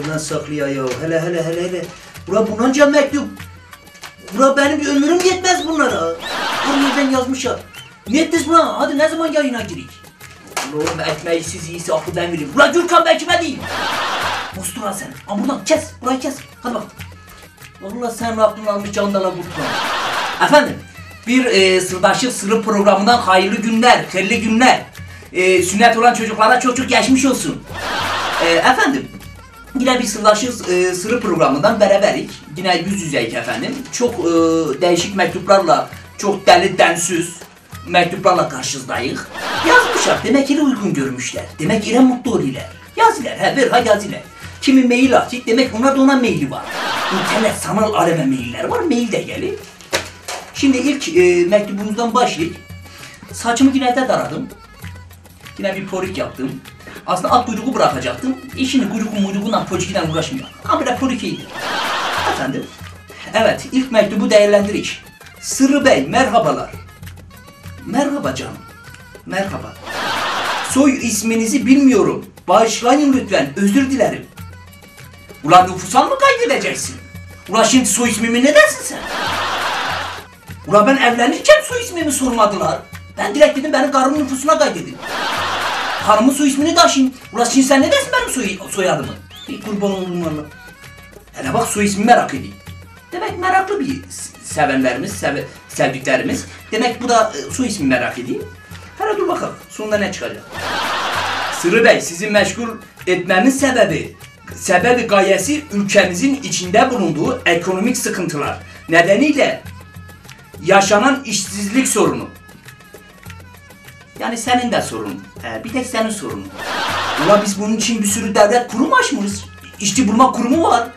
nereden saklıyor ya? Hele hele hele hele. Ula bunca mektup. Ula benim ömrüm yetmez bunlara. Her yerden yazmışlar. Ne ettiniz buna? Hadi ne zaman yayına girik? Oğlum ekmeği siz iyisi aklı ben vereyim. Ula Gürkan ben diyeyim. Bostur lan sen. Ama buradan kes. Burayı kes. Hadi bak. Vallahi sen Rabbim almış candala kurtulan. Efendim, bir e, sırdaşlık sırrı programından hayırlı günler, hayırlı günler. E, sünnet olan çocuklara çok çok geçmiş olsun. E, efendim, yine bir sırdaşlık e, sırrı programından beraberik. Yine yüz yüzeyik efendim. Çok e, değişik mektuplarla, çok deli densiz mektuplarla karşınızdayız. Yazmışlar, demek ile uygun görmüşler. Demek ile mutlu oluyorlar. Yazılar, he bir ha yazılar. Kimi mail atıyor, demek ona da ona maili var. İnternet sanal aleme mailler var, mail de gelir. Şimdi ilk e, mektubumuzdan başlayıp saçımı yine de daradım. Yine bir porik yaptım. Aslında at kuyruğu bırakacaktım. İşini kuyruğu muyruğundan poçikiden uğraşmıyor. Porik iyiydi. Efendim. Evet ilk mektubu değerlendiriş. Sırrı Bey merhabalar. Merhaba canım. Merhaba. Soy isminizi bilmiyorum. Bağışlayın lütfen. Özür dilerim. Ulan nüfusa mı kaydedeceksin? Ulan şimdi soy ismimi ne dersin sen? Ulan ben evlenirken soy ismimi sormadılar. Ben direkt dedim benim karımın nüfusuna kaydedin. Karımın soy ismini taşıyın. Ulan şimdi sen ne dersin benim soy, soyadımı? Bir kurban olurum valla. Hele bak soy ismi merak edeyim. Demek meraklı bir sevenlerimiz, seve, sevdiklerimiz. Demek bu da e, soy ismi merak edeyim. Hele dur bakalım sonunda ne çıkacak. Sırrı Bey sizi meşgul etmemin sebebi sebebi gayesi ülkemizin içinde bulunduğu ekonomik sıkıntılar nedeniyle yaşanan işsizlik sorunu. Yani senin de sorun. Ee, bir tek senin sorunun. Ulan biz bunun için bir sürü devlet kurum açmışız. İşçi bulma kurumu var.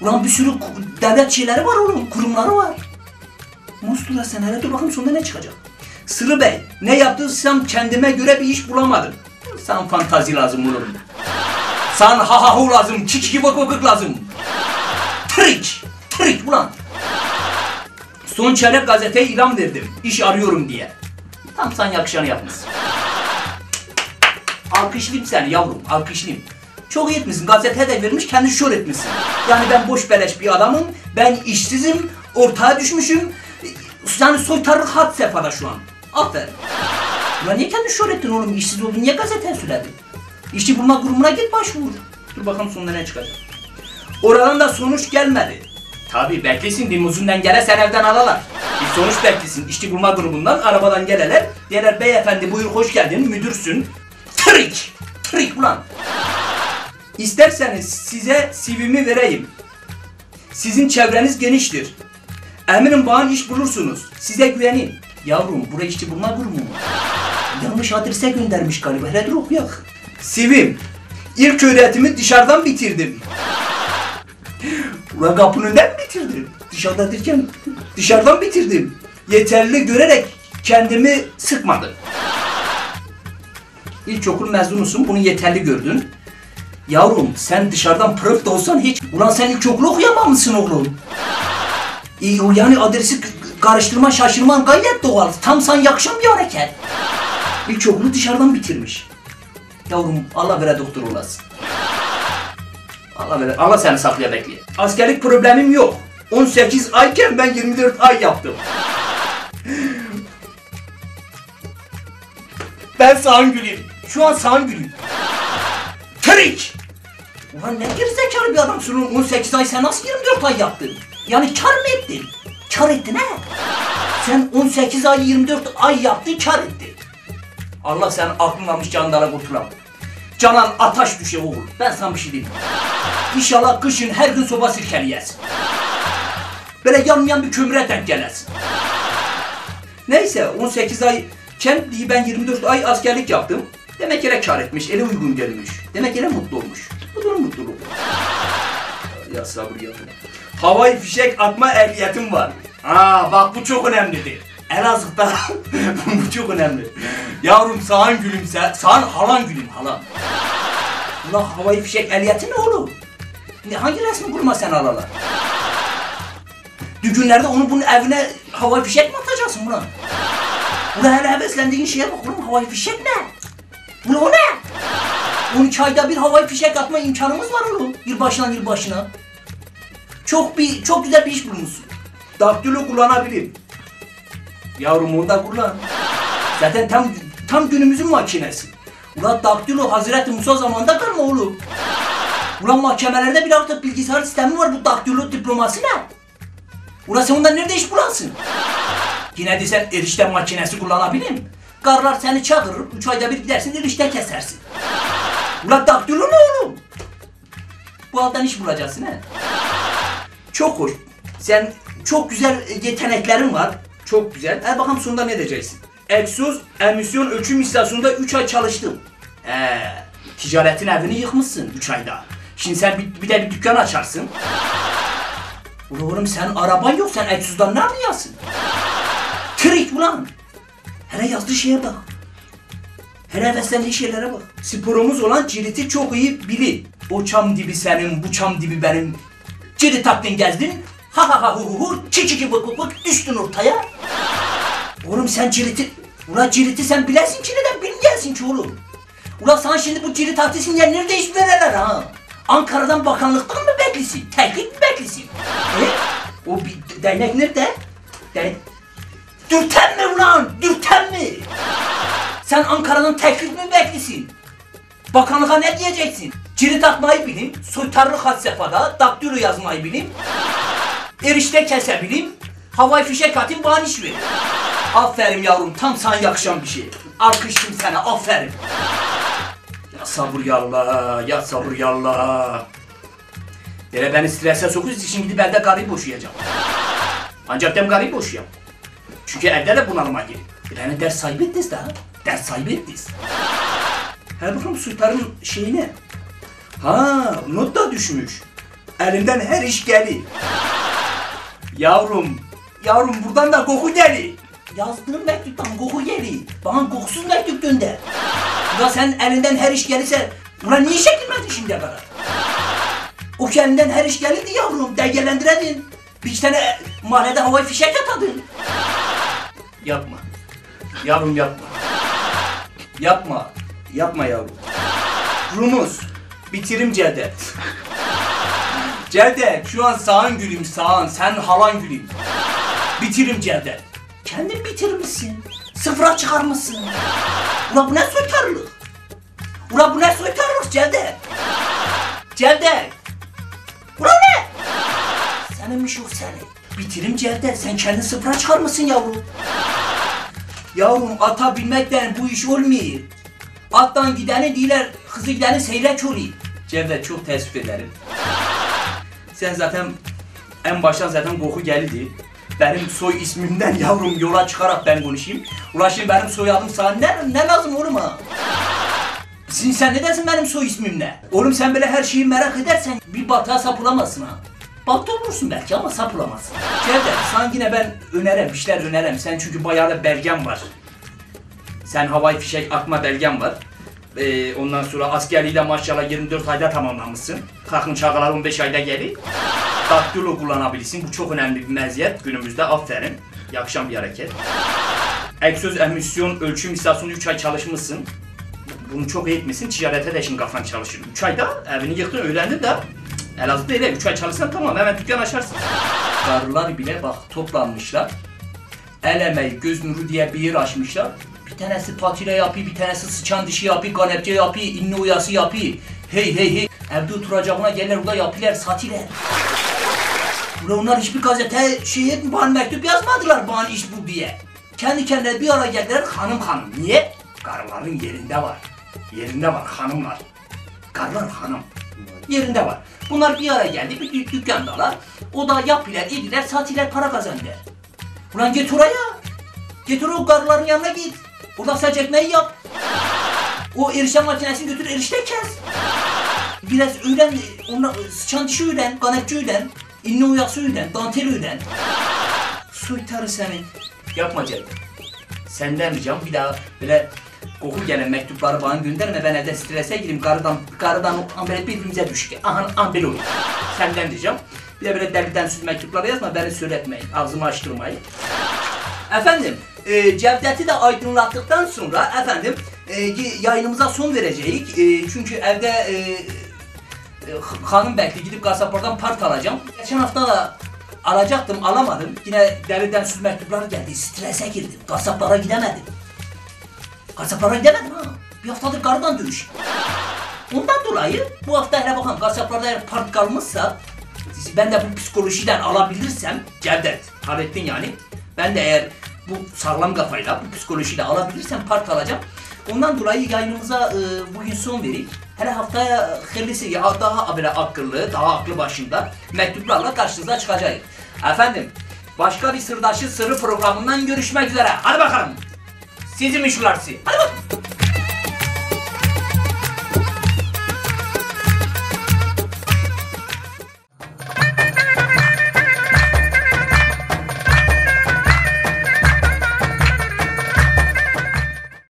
Ulan bir sürü devlet şeyleri var oğlum. Kurumları var. Mustura sen hele dur bakalım sonunda ne çıkacak. Sırrı Bey ne yaptıysam kendime göre bir iş bulamadım. Sen fantazi lazım oğlum. Sen ha ha hu lazım. Çiki vık vık vık lazım. Trik. Trik ulan. Son çeyrek gazeteye ilan verdim. İş arıyorum diye. Tam sen yakışanı yapmışsın. Alkışlayayım seni yavrum, alkışlayayım. Çok iyi etmişsin, gazeteye de vermiş, kendi şor etmişsin. Yani ben boş beleş bir adamım, ben işsizim, ortaya düşmüşüm. Yani soytarılık had sefhada şu an. Aferin. Ya niye kendi şor ettin oğlum, işsiz oldun, niye gazeteye söyledin? İşçi bulma kurumuna git başvur. Dur bakalım sonunda ne çıkacak. Oradan da sonuç gelmedi. Tabi beklesin limuzinden gele sen evden alalar. Bir sonuç beklesin işçi bulma grubundan arabadan geleler. Derler beyefendi buyur hoş geldin müdürsün. Trik! Trik ulan! İsterseniz size CV'mi vereyim. Sizin çevreniz geniştir. Eminim bana iş bulursunuz. Size güvenin. Yavrum buraya işçi bulma grubu mu? Yanlış adrese göndermiş galiba. Hele dur okuyak. CV'm. İlk öğretimi dışarıdan bitirdim. Ulan kapının önünden mi bitirdim? Dışarıda derken dışarıdan bitirdim. Yeterli görerek kendimi sıkmadım. İlkokul mezunusun bunu yeterli gördün. Yavrum sen dışarıdan pırıf da olsan hiç... Ulan sen ilkokulu okuyamamışsın oğlum. O yani adresi k- karıştırman şaşırman gayet doğal. Tam sana yakışan bir hareket. İlkokulu dışarıdan bitirmiş. Yavrum Allah vere doktor olasın. Allah vere, Allah seni saklaya bekliyor. Askerlik problemim yok. 18 ayken ben 24 ay yaptım. Ben sağın gülüyüm. Şu an sağın gülüyüm. Trik! Ulan ne gerizekalı bir adamsın oğlum. 18 ay sen nasıl 24 ay yaptın? Yani kar mı ettin? Kar ettin ha? Sen 18 ay 24 ay yaptın kar ettin. Allah sen aklın almış canlara kurtulam. Canan ataş düşe oğul. Ben sana bir şey diyeyim. İnşallah kışın her gün soba sirkeleyesin. Böyle yanmayan bir kömüre denk gelesin. Neyse 18 ay Ken diye ben 24 ay askerlik yaptım. Demek yere kar etmiş, ele uygun gelmiş. Demek yere mutlu olmuş. Bu da onun mutluluğu. Ya sabır ya. Havai fişek atma ehliyetim var. Aa bak bu çok önemlidir. Elazığ'da bu çok önemli. Yavrum sağın gülümse, sağın halan gülüm halan. Ulan havai fişek ehliyeti ne oğlum? Ne, hangi resmi kurma sen alala? Düğünlerde onu bunun evine havai fişek mi atacaksın buna? Ulan hele heveslendiğin şeye bak oğlum havai fişek ne? Ulan o ne? 12 ayda bir havai fişek atma imkanımız var oğlum. Yılbaşından yılbaşına. Çok bir çok güzel bir iş bulmuşsun. Daktilo kullanabilirim. Yavrum onu da kullan. Zaten tam tam günümüzün makinesi. Ulan daktilo Hazreti Musa zamanında kalma oğlum. Ulan mahkemelerde bir artık bilgisayar sistemi var bu daktilo diploması ne? Ulan sen ondan nerede iş bulasın? Yine de sen erişte makinesi kullanabilirim. Karlar seni çağırır, üç ayda bir gidersin erişte kesersin. Ulan daktilo ne oğlum? Bu alttan iş bulacaksın he. Çok hoş. Sen çok güzel yeteneklerin var. Çok güzel. Hadi bakalım sonunda ne diyeceksin? Egzoz emisyon ölçüm istasyonunda 3 ay çalıştım. Ee, ticaretin evini yıkmışsın 3 ayda. Şimdi sen bir, bir de bir dükkan açarsın. Ulan oğlum sen araban yok sen egzozdan ne anlıyorsun? Trik ulan. Hele yazdığı şeye bak. Hele heveslendiği şeylere bak. Sporumuz olan ciriti çok iyi bili. O çam dibi senin, bu çam dibi benim. Cirit taktın gezdin. Ha ha ha hu hu hu. Çi çi çi bık bık bık. Düştün ortaya. Oğlum sen ciriti... Ulan ciriti sen bilesin ki neden bilmeyesin ki oğlum. Ulan sana şimdi bu cirit artistini nerede iş verirler ha? Ankara'dan bakanlıktan mı beklisin? Teklif mi beklisin? E? O bir değnek nerede? De Dürten mi ulan? Dürten mi? Sen Ankara'nın teklif mi beklisin? Bakanlığa ne diyeceksin? Cirit atmayı bileyim, soytarlık had sefhada, daktilo yazmayı bileyim, erişte kesebileyim, havai fişek atayım bana iş ver. Aferin yavrum, tam sana yakışan bir şey. Alkışlayayım sana, aferin. Ya sabır yallah, ya sabır yallah. Dere beni strese sokuyorsun, şimdi gidip elde karıyı boşayacağım. Ancak dem karıyı boşayam. Çünkü evde de bunalıma girip. Yani ders sahibi ettiniz daha. Ders sahibi ettiniz. Her bakalım sultanın şeyi ne? Ha, not da düşmüş. Elinden her iş geli. Yavrum, yavrum buradan da koku geli. Yazdığın mektuptan koku geli. Bana kokusuz mektup gönder. Ulan sen elinden her iş gelirse, ulan niye çekilmedin şimdiye kadar? O kendinden her iş gelirdi yavrum, dengelendiredin. Bir iki tane mahallede havai fişek atadın. Yapma. Yavrum yapma. Yapma. Yapma yavrum. Rumuz. Bitirim Cevdet. Cevdet şu an sağın gülüm sağın. Sen halan gülüm. Bitirim Cevdet. Kendin bitirmişsin. Sıfıra çıkarmışsın. Ulan bu ne soytarılık? Ulan bu ne soytarılık Cevdet? Cevdet. Ulan ne? Seninmiş yok senin. Bitirim Cevdet. Sen kendini sıfıra çıkarmışsın yavrum. Yavrum ata binmekten bu iş olmuyor. Attan gideni değiller, kızı gideni seyrek oluyor. Cevdet çok teessüf ederim. Sen zaten en baştan zaten koku geldi. Benim soy ismimden yavrum yola çıkarak ben konuşayım. Ulan şimdi benim soyadım sana ne, ne lazım oğlum ha? Sen, sen ne dersin benim soy ismim ne? Oğlum sen böyle her şeyi merak edersen bir batağa sapılamazsın ha. Battı olursun belki ama sapılamazsın. Cevdet sana ben önerem, bir şeyler önerem. Sen çünkü bayağı da belgen var. Sen havai fişek atma belgen var. Ee, ondan sonra askerliği de maşallah 24 ayda tamamlamışsın. Kalkın çakalar 15 ayda gelir. Daktilo kullanabilirsin. Bu çok önemli bir meziyet günümüzde. Aferin. Yakışan bir hareket. Egzoz emisyon ölçüm istasyonu 3 ay çalışmışsın. Bunu çok iyi etmişsin. Ticarete de şimdi kafan çalışır. 3 ayda evini yıktın, öğrendin de. Elazığ'da öyle 3 ay çalışsan tamam hemen dükkan açarsın. Karılar bile bak toplanmışlar. El emeği, göz nuru diye bir yer açmışlar. Bir tanesi patile yapıyor, bir tanesi sıçan dişi yapıyor, kanepçe yapıyor, inne uyası yapıyor. Hey hey hey. Evde oturacağına gelir burada yapıyorlar, satiler. Ulan onlar hiçbir gazete şey bana mektup yazmadılar bana iş bu diye. Kendi kendine bir ara geldiler hanım hanım. Niye? Karıların yerinde var. Yerinde var hanımlar. Karılar hanım. Yerinde var. Bunlar bir ara geldi bir dük dükkandalar. O da yapılar, ediler, satiler para kazandılar. Ulan git oraya. Oraya o karıların yanına git. Orada saç ekmeği yap. O erişte makinesini götür erişte kes. Biraz öğren, ona sıçan dişi öğren, kanepçi öğren, inne uyası öğren, dantel öğren. Soytarı seni. Yapma Cem. Senden ricam bir daha böyle koku gelen mektupları bana gönderme ben evde strese gireyim karıdan karıdan an böyle birbirimize düşük. Aha an böyle olur. Senden ricam. Bir de böyle deliden süt mektupları yazma beni söyletmeyin. Ağzımı açtırmayın. Efendim, e, Cevdet'i de aydınlattıktan sonra efendim e, yayınımıza son vereceğiz. E, çünkü evde e, e, hanım bekliyor. Gidip kasaplardan part alacağım. Geçen hafta da alacaktım alamadım. Yine deriden süz mektupları geldi. Strese girdim. Kasaplara gidemedim. Kasaplara gidemedim ha. Bir haftadır kardan dövüş. Ondan dolayı bu hafta hele bakalım kasaplarda eğer part kalmışsa ben de bu psikolojiden alabilirsem Cevdet hallettin yani. Ben de eğer bu sağlam kafayla bu psikolojiyle alabilirsem part alacağım. Ondan dolayı yayınımıza e, bugün son vereyim. Hele haftaya hayırlısı ya daha böyle akıllı, daha aklı başında mektuplarla karşınıza çıkacağız. Efendim başka bir sırdaşı sırrı programından görüşmek üzere. Hadi bakalım. Sizin meşgularsı. Hadi bakalım.